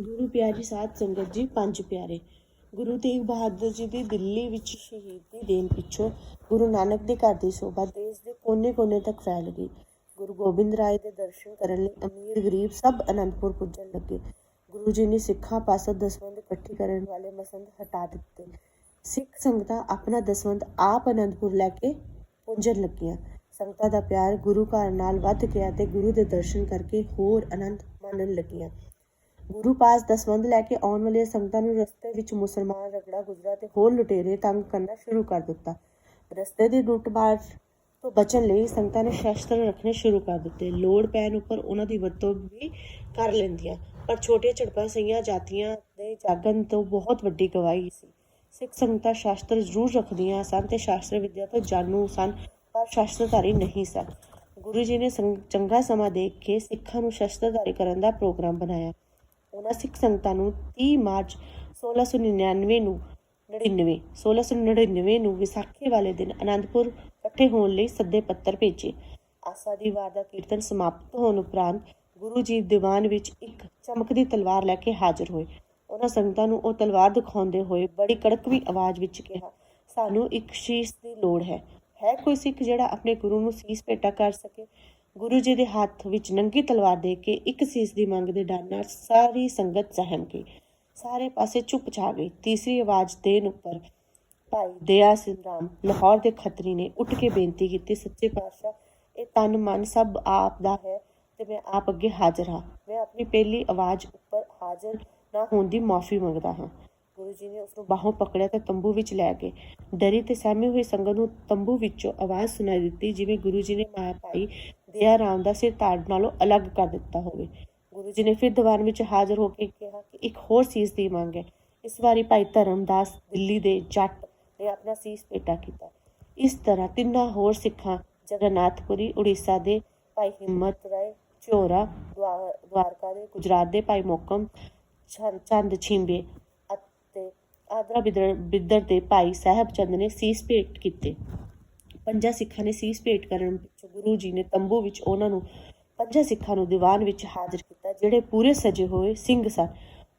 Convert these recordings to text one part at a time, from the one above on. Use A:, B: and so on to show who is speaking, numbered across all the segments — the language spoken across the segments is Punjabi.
A: ਗੁਰੂ ਪਿਆਰੀ ਸਾਧ ਸੰਗਤ ਜੀ, ਪੰਜ ਪਿਆਰੇ। ਗੁਰੂ ਤੇਗ ਬਹਾਦਰ ਜੀ ਦੀ ਦਿੱਲੀ ਵਿੱਚ ਸ਼ਹੀਦੀ ਦੇਣ ਪਿੱਛੋਂ ਗੁਰੂ ਨਾਨਕ ਦੇ ਘਰ ਦੀ ਸ਼ੋਭਾ ਦੇਸ਼ ਦੇ ਕੋਨੇ-ਕੋਨੇ ਤੱਕ ਫੈਲ ਗਈ। ਗੁਰੂ ਗੋਬਿੰਦ ਰਾਏ ਦੇ ਦਰਸ਼ਨ ਕਰਨ ਲਈ ਅਮੀਰ ਗਰੀਬ ਸਭ ਅਨੰਦਪੁਰ ਪੁੱਜਣ ਲੱਗੇ। ਗੁਰੂ ਜੀ ਨੇ ਸਿੱਖਾਂ ਪਾਸੋਂ ਦਸਵੰਧ ਇਕੱਠੀ ਕਰਨ ਵਾਲੇ ਮਸੰਦ ਹਟਾ ਦਿੱਤੇ। ਸਿੱਖ ਸੰਗਤਾਂ ਆਪਣਾ ਦਸਵੰਧ ਆਪ ਅਨੰਦਪੁਰ ਲੈ ਕੇ ਪੁੱਜਣ ਲੱਗੀਆਂ। ਸੰਗਤਾਂ ਦਾ ਪਿਆਰ ਗੁਰੂ ਘਰ ਨਾਲ ਵੱਧ ਗਿਆ ਤੇ ਗੁਰੂ ਦੇ ਦਰਸ਼ਨ ਕਰਕੇ ਹੋਰ ਆਨੰਦ ਮਾਣਨ ਲੱਗੀਆਂ। ਗੁਰੂ ਪਾਸ ਦਸਵੰਧ ਲੈ ਕੇ ਆਉਣ ਵਾਲੀਆਂ ਸੰਗਤਾਂ ਨੂੰ ਰਸਤੇ ਵਿੱਚ ਮੁਸਲਮਾਨ ਰਗੜਾ ਗੁਜਰਾ ਤੇ ਹੋਰ ਲੁਟੇਰੇ ਤੰਗ ਕਰਨਾ ਸ਼ੁਰੂ ਕਰ ਦਿੱਤਾ। ਰਸਤੇ ਦੀ ਲੁੱਟਮਾਰ ਤੋਂ ਬਚਣ ਲਈ ਸੰਗਤਾਂ ਨੇ ਸ਼ਸਤਰ ਰੱਖਣੇ ਸ਼ੁਰੂ ਕਰ ਦਿੱਤੇ। ਲੋੜ ਪੈਣ ਉੱਪਰ ਉਹਨਾਂ ਦੀ ਵਰਤੋਂ ਵੀ ਕਰ ਲੈਂਦੀਆਂ। ਪਰ ਛੋਟੀਆਂ ਝੜਪਾਂ ਸਈਆਂ ਜਾਤੀਆਂ ਦੇ ਜਾਗਣ ਤੋਂ ਬਹੁਤ ਵੱਡੀ ਗਵਾਹੀ ਸੀ। ਸਿੱਖ ਸੰਗਤਾਂ ਸ਼ਾਸਤਰ ਜ਼ਰੂਰ ਰੱਖਦੀਆਂ ਸਨ ਤੇ ਸ਼ਾਸਤਰ ਵਿਦਿਆ ਤੋਂ ਜਾਣੂ ਸਨ, ਪਰ ਸ਼ਾਸਤਰਧਾਰੀ ਨਹੀਂ ਸਨ। ਗੁਰੂ ਜੀ ਨੇ ਸੰਗ- ਚੰਗਾ ਸਮਾਂ ਦੇਖ ਕੇ ਸਿੱਖਾਂ ਨੂੰ ਸ਼ਸਤਰਧਾਰੀ ਕਰਨ ਦਾ ਪ੍ਰੋਗਰਾਮ ਬਣਾਇਆ। ਉਹਨਾਂ ਸਿੱਖ ਸੰਗਤਾਂ ਨੂੰ 30 ਮਾਰਚ 1699 ਨੂੰ 99 1699 ਨੂੰ ਵਿਸਾਖੀ ਵਾਲੇ ਦਿਨ ਅਨੰਦਪੁਰ ਇਕੱਠੇ ਹੋਣ ਲਈ ਸੱਦੇ ਪੱਤਰ ਭੇਜੇ। ਆਸਾ ਦੀ ਵਾਰ ਦਾ ਕੀਰਤਨ ਸਮਾਪਤ ਹੋਣ ਉਪਰੰਤ ਗੁਰੂ ਜੀ ਦੀਵਾਨ ਵਿੱਚ ਇੱਕ ਚਮਕਦੀ ਤਲਵਾਰ ਲੈ ਕੇ ਹਾਜ਼ਰ ਹੋਏ। ਉਹਨਾਂ ਸੰਗਤਾਂ ਨੂੰ ਉਹ ਤਲਵਾਰ ਦਿਖਾਉਂਦੇ ਹੋਏ ਬੜੀ ਕੜਕਵੀਂ ਆਵਾਜ਼ ਵਿੱਚ ਕਿਹਾ, ਸਾਨੂੰ ਇੱਕ ਸ਼ੀਸ਼ ਦੀ ਲੋੜ ਹੈ। ਹੈ ਕੋਈ ਸਿੱਖ ਜਿਹੜਾ ਆਪਣੇ ਗੁਰੂ ਨੂੰ ਸੀਸ ਭੇਟਾ ਕਰ ਸਕੇ? ਗੁਰੂ ਜੀ ਦੇ ਹੱਥ ਵਿੱਚ ਨੰਗੀ ਤਲਵਾਰ ਦੇ ਕੇ ਇੱਕ ਸੀਸ ਦੀ ਮੰਗ ਦੇ ਡਰ ਨਾਲ ਸਾਰੀ ਸੰਗਤ ਸਹਿਮ ਗਈ। ਸਾਰੇ ਪਾਸੇ ਚੁੱਪ ਛਾ ਗਈ ਤੀਸਰੀ ਆਵਾਜ਼ ਦੇਣ ਉੱਪਰ ਭਾਈ ਦਇਆ ਸਿੰਘ ਰਾਮ ਲਾਹੌਰ ਦੇ ਖੱਤਰੀ ਨੇ ਉੱਠ ਕੇ ਬੇਨਤੀ ਕੀਤੀ, ਸੱਚੇ ਪਾਤਸ਼ਾਹ, ਇਹ ਤਨ ਮਨ ਸਭ ਆਪ ਦਾ ਹੈ ਤੇ ਮੈਂ ਆਪ ਅੱਗੇ ਹਾਜ਼ਰ ਹਾਂ। ਮੈਂ ਆਪਣੀ ਪਹਿਲੀ ਆਵਾਜ਼ ਉੱਪਰ ਹਾਜ਼ਰ ਨਾ ਹੋਣ ਦੀ ਮਾਫੀ ਮੰਗਦਾ ਹਾਂ। ਗੁਰੂ ਜੀ ਨੇ ਉਸ ਨੂੰ ਬਾਹੋਂ ਪਕੜਿਆ ਤੇ ਤੰਬੂ ਵਿੱਚ ਲੈ ਗਏ। ਡਰੀ ਤੇ ਸਹਿਮੀ ਹੋਈ ਸੰਗਤ ਨੂੰ ਤੰਬੂ ਵਿੱਚੋਂ ਆਵਾਜ਼ ਸੁਣਾਈ ਦਿੱਤੀ, ਜਿਵੇਂ ਗੁਰੂ ਜੀ ਨੇ ਮਾਂ ਭਾਈ ਦਇਆ ਰਾਮ ਦਾ ਸਿਰ ਤਾੜ ਨਾਲੋਂ ਅਲੱਗ ਕਰ ਦਿੱਤਾ ਹੋਵੇ। ਗੁਰੂ ਜੀ ਨੇ ਫਿਰ ਦੀਵਾਨ ਵਿੱਚ ਹਾਜ਼ਰ ਹੋ ਕੇ ਕਿਹਾ ਕਿ ਇੱਕ ਹੋਰ ਸੀਸ ਦੀ ਮੰਗ ਹੈ। ਇਸ ਵਾਰੀ ਭਾਈ ਧਰਮਦਾਸ ਦਿੱਲੀ ਦੇ ਜੱਟ ਨੇ ਆਪਣਾ ਸੀਸ ਪੇਟਾ ਕੀਤਾ। ਇਸ ਤਰ੍ਹਾਂ ਤਿੰਨਾਂ ਹੋਰ ਸਿੱਖਾਂ ਜਗਨਨਾਥਪੁਰੀ, ਉੜੀਸਾ ਦੇ ਭਾਈ ਹਿੰਮਤ ਰਾਏ ਚੋਰਾ ਦਵਾਰਕਾ ਦੇ, ਗੁਜਰਾਤ ਦੇ ਭਾਈ ਮੋਕਮ ਚੰਦ- ਛਿੰਬੇ ਅਤੇ ਆਦਰਾ ਬਿਦਰ, ਬਿੱਦਰ ਦੇ ਭਾਈ ਸਾਹਿਬ ਚੰਦ ਨੇ ਸੀਸ ਭੇਟ ਕੀਤੇ। ਪੰਜਾਂ ਸਿੱਖਾਂ ਨੇ ਸੀਸ ਭੇਟ ਕਰਨ ਪਿੱਛੋਂ ਗੁਰੂ ਜੀ ਨੇ ਤੰਬੂ ਵਿੱਚ ਉਹਨਾਂ ਨੂੰ ਪੰਜਾਂ ਸਿੱਖਾਂ ਨੂੰ ਦੀਵਾਨ ਵਿੱਚ ਹਾਜ਼ਰ ਕੀਤਾ, ਜਿਹੜੇ ਪੂਰੇ ਸਜੇ ਹੋਏ ਸਿੰਘ ਸਨ।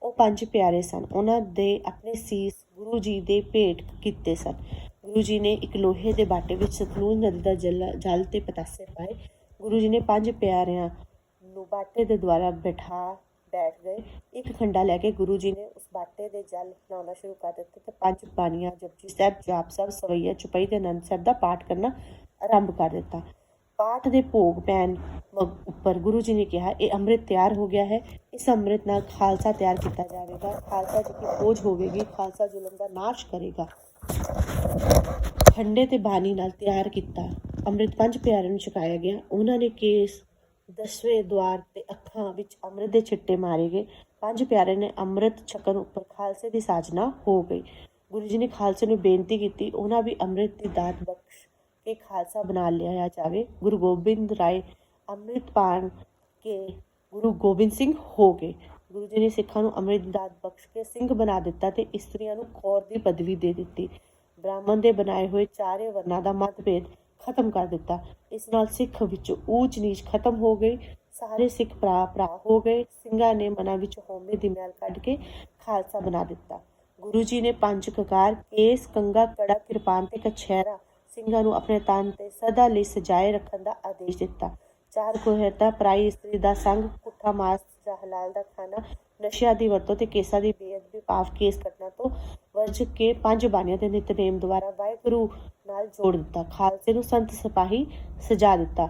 A: ਉਹ ਪੰਜ ਪਿਆਰੇ ਸਨ। ਉਹਨਾਂ ਦੇ ਆਪਣੇ ਸੀਸ ਗੁਰੂ ਜੀ ਦੇ ਭੇਟ ਕੀਤੇ ਸਨ। ਗੁਰੂ ਜੀ ਨੇ ਇੱਕ ਲੋਹੇ ਦੇ ਬਾਟੇ ਵਿੱਚ ਸਤਲੁਜ ਨਦੀ ਦਾ ਜਲ ਜਲ ਤੇ ਪਤਾਸੇ ਪਾਏ। ਗੁਰੂ ਜੀ ਨੇ ਪੰਜ ਪਿਆਰਿਆਂ ਨੂੰ ਬਾਟੇ ਦੇ ਦੁਆਰਾ ਬਿਠਾ ਬੈਠ ਗਏ। ਇੱਕ ਖੰਡਾ ਲੈ ਕੇ ਗੁਰੂ ਜੀ ਨੇ ਉਸ ਬਾਟੇ ਦੇ ਜਲ ਲਾਉਣਾ ਸ਼ੁਰੂ ਕਰ ਦਿੱਤਾ ਤੇ ਪੰਜ ਬਾਣੀਆਂ ਜਪਜੀ ਸਾਹਿਬ, ਜਾਪ ਸਾਹਿਬ, ਸਵਈਆ, ਚੁਪਈ ਤੇ ਆਨੰਦ ਸਾਹਿਬ ਦਾ ਪਾਠ ਕਰਨਾ ਆਰੰਭ ਕਰ ਦਿੱਤਾ। ਪਾਠ ਦੇ ਭੋਗ ਪੈਣ ਉੱਪਰ ਗੁਰੂ ਜੀ ਨੇ ਕਿਹਾ, ਇਹ ਅੰਮ੍ਰਿਤ ਤਿਆਰ ਹੋ ਗਿਆ ਹੈ। ਇਸ ਅੰਮ੍ਰਿਤ ਨਾਲ ਖਾਲਸਾ ਤਿਆਰ ਕੀਤਾ ਜਾਵੇਗਾ। ਖਾਲਸਾ ਜੀ ਦੀ ਖੋਜ ਹੋਵੇਗੀ। ਖਾਲਸਾ ਜ਼ੁਲਮ ਦਾ ਨਾਸ਼ ਕਰੇਗਾ। ਖੰਡੇ ਤੇ ਬਾਣੀ ਨਾਲ ਤਿਆਰ ਕੀਤਾ। ਅੰਮ੍ਰਿਤ ਪੰਜ ਪਿਆਰਿਆਂ ਨੂੰ ਛਕਾਇਆ ਗਿਆ। ਉਹਨਾਂ ਨੇ ਕੇਸ ਦਸਵੇਂ ਦਵਾਰ ਤੇ ਅੱਖਾਂ ਵਿੱਚ ਅੰਮ੍ਰਿਤ ਦੇ ਛਿੱਟੇ ਮਾਰੇ ਗਏ। ਪੰਜ ਪਿਆਰੇ ਨੇ ਅੰਮ੍ਰਿਤ ਛਕਣ ਉੱਪਰ ਖਾਲਸੇ ਦੀ ਸਾਜਨਾ ਹੋ ਗਈ। ਗੁਰੂ ਜੀ ਨੇ ਖਾਲਸੇ ਨੂੰ ਬੇਨਤੀ ਕੀਤੀ, ਉਹਨਾਂ ਵੀ ਅੰਮ੍ਰਿਤ ਦੀ ਦਾਤ ਬਖਸ਼ ਕੇ ਖਾਲਸਾ ਬਣਾ ਲਿਆ ਜਾਵੇ। ਗੁਰੂ ਗੋਬਿੰਦ ਰਾਏ ਅੰਮ੍ਰਿਤ ਪਾਣ ਕੇ ਗੁਰੂ ਗੋਬਿੰਦ ਸਿੰਘ ਹੋ ਗਏ। ਗੁਰੂ ਜੀ ਨੇ ਸਿੱਖਾਂ ਨੂੰ ਅੰਮ੍ਰਿਤ ਦੀ ਦਾਤ ਬਖਸ਼ ਕੇ ਸਿੰਘ ਬਣਾ ਦਿੱਤਾ ਤੇ ਇਸਤਰੀਆਂ ਨੂੰ ਕੌਰ ਦੀ ਪਦਵੀ ਦੇ ਦਿੱਤੀ। ਬ੍ਰਾਹਮਣ ਦੇ ਬਣਾਏ ਹੋਏ ਚਾਰੇ ਵਰਨਾਂ ਦਾ ਮਤਭੇਦ ਖਤਮ ਕਰ ਦਿੱਤਾ। ਇਸ ਨਾਲ ਸਿੱਖ ਵਿੱਚ ਊਚ ਨੀਚ ਖਤਮ ਹੋ ਗਈ ਸਾਰੇ ਸਿੱਖ ਭਰਾ ਭਰਾ ਹੋ ਗਏ। ਸਿੰਘਾਂ ਨੇ ਮਨਾਂ ਵਿੱਚ ਹਉਮੈ ਦੀ ਮੈਲ ਕੱਢ ਕੇ ਖਾਲਸਾ ਬਣਾ ਦਿੱਤਾ। ਗੁਰੂ ਜੀ ਨੇ ਪੰਜ ਕਕਾਰ, ਕੇਸ ਕੰਗਾ ਕੜਾ, ਕਿਰਪਾਨ ਤੇ ਕਛਹਿਰਾ ਸਿੰਘਾਂ ਨੂੰ ਆਪਣੇ ਤਨ ਤੇ ਸਦਾ ਲਈ ਸਜਾਏ ਰੱਖਣ ਦਾ ਆਦੇਸ਼ ਦਿੱਤਾ। ਚਾਰ ਕੋਹਰਤਾ, ਪ੍ਰਾਈ ਇਸਤਰੀ ਦਾ ਸੰਗ, ਪੁੱਠਾ ਮਾਸ ਜਾਂ ਹਲਾਲ ਦਾ ਖਾਣਾ, ਨਸ਼ਿਆਂ ਦੀ ਵਰਤੋਂ ਤੇ ਕੇਸਾਂ ਦੀ ਬੇਅਦਬੀ ਪਾਪ ਕੇਸ ਕੱਟਣਾ ਤੋਂ ਵਰਜ ਕੇ ਪੰਜ ਬਾਣੀਆਂ ਦੇ ਨਿਤਨੇਮ ਦੁਆਰਾ ਵਾਹਿਗੁਰੂ ਨਾਲ ਜੋੜ ਦਿੱਤਾ। ਖਾਲਸੇ ਨੂੰ ਸੰਤ ਸਿਪਾਹੀ ਸਜਾ ਦਿੱਤਾ।